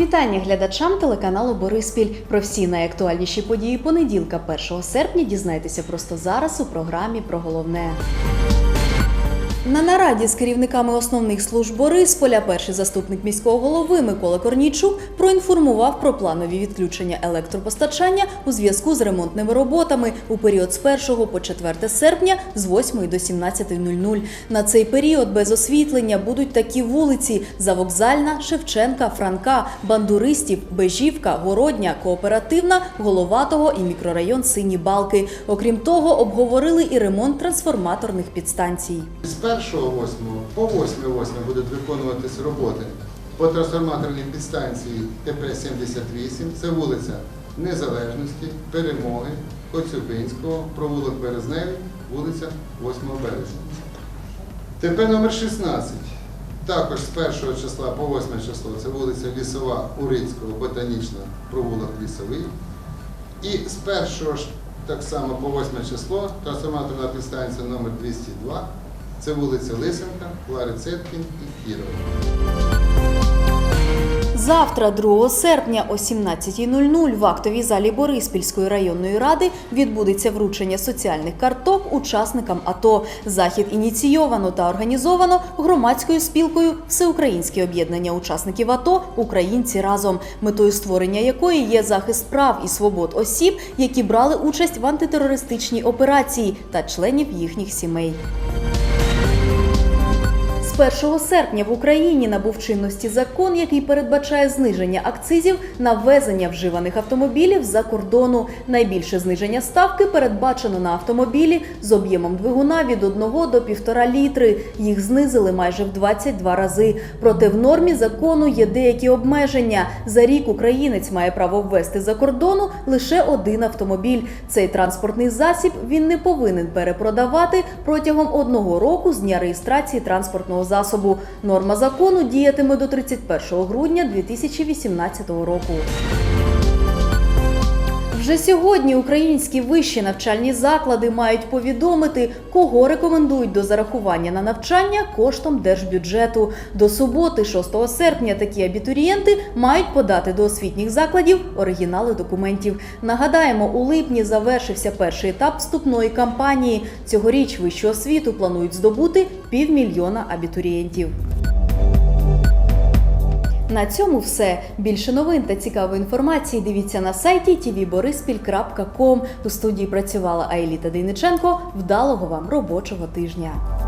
Вітання глядачам телеканалу Бориспіль. Про всі найактуальніші події понеділка, 1 серпня, дізнайтеся просто зараз у програмі про головне. На нараді з керівниками основних служб Борисполя перший заступник міського голови Микола Корнійчук проінформував про планові відключення електропостачання у зв'язку з ремонтними роботами у період з 1 по 4 серпня з 8 до 17.00. На цей період без освітлення будуть такі вулиці: Завокзальна, Шевченка, Франка, Бандуристів, Бежівка, Городня, Кооперативна, Головатого і мікрорайон Сині Балки. Окрім того, обговорили і ремонт трансформаторних підстанцій. З 1.8 по 8.8 будуть виконуватись роботи по трансформаторній підстанції ТП-78. Це вулиця Незалежності, Перемоги, Коцюбинського, провулок Березневий, вулиця 8 березня. ТП номер 16. Також з 1 числа по 8 число це вулиця Лісова, Урицького, Ботанічна, провулок Лісовий. І з 1 так само по 8 число трансформаторна підстанція номер 202 це вулиця Лисенка, Клари Цеткін і Кірова. Завтра, 2 серпня о 17.00 в актовій залі Бориспільської районної ради відбудеться вручення соціальних карток учасникам АТО. Захід ініційовано та організовано громадською спілкою Всеукраїнське об'єднання учасників АТО Українці разом, метою створення якої є захист прав і свобод осіб, які брали участь в антитерористичній операції та членів їхніх сімей. З 1 серпня в Україні набув чинності закон, який передбачає зниження акцизів на ввезення вживаних автомобілів за кордону. Найбільше зниження ставки передбачено на автомобілі з об'ємом двигуна від 1 до 1,5 літри. Їх знизили майже в 22 рази. Проте в нормі закону є деякі обмеження. За рік українець має право ввести за кордону лише один автомобіль. Цей транспортний засіб він не повинен перепродавати протягом одного року з дня реєстрації транспортного засобу. Норма закону діятиме до 31 грудня 2018 року. Вже сьогодні українські вищі навчальні заклади мають повідомити, кого рекомендують до зарахування на навчання коштом держбюджету. До суботи, 6 серпня, такі абітурієнти мають подати до освітніх закладів оригінали документів. Нагадаємо, у липні завершився перший етап вступної кампанії. Цьогоріч вищу освіту планують здобути півмільйона абітурієнтів. На цьому все. Більше новин та цікавої інформації дивіться на сайті tvborispіль.com. У студії працювала Аеліта Дейниченко. Вдалого вам робочого тижня.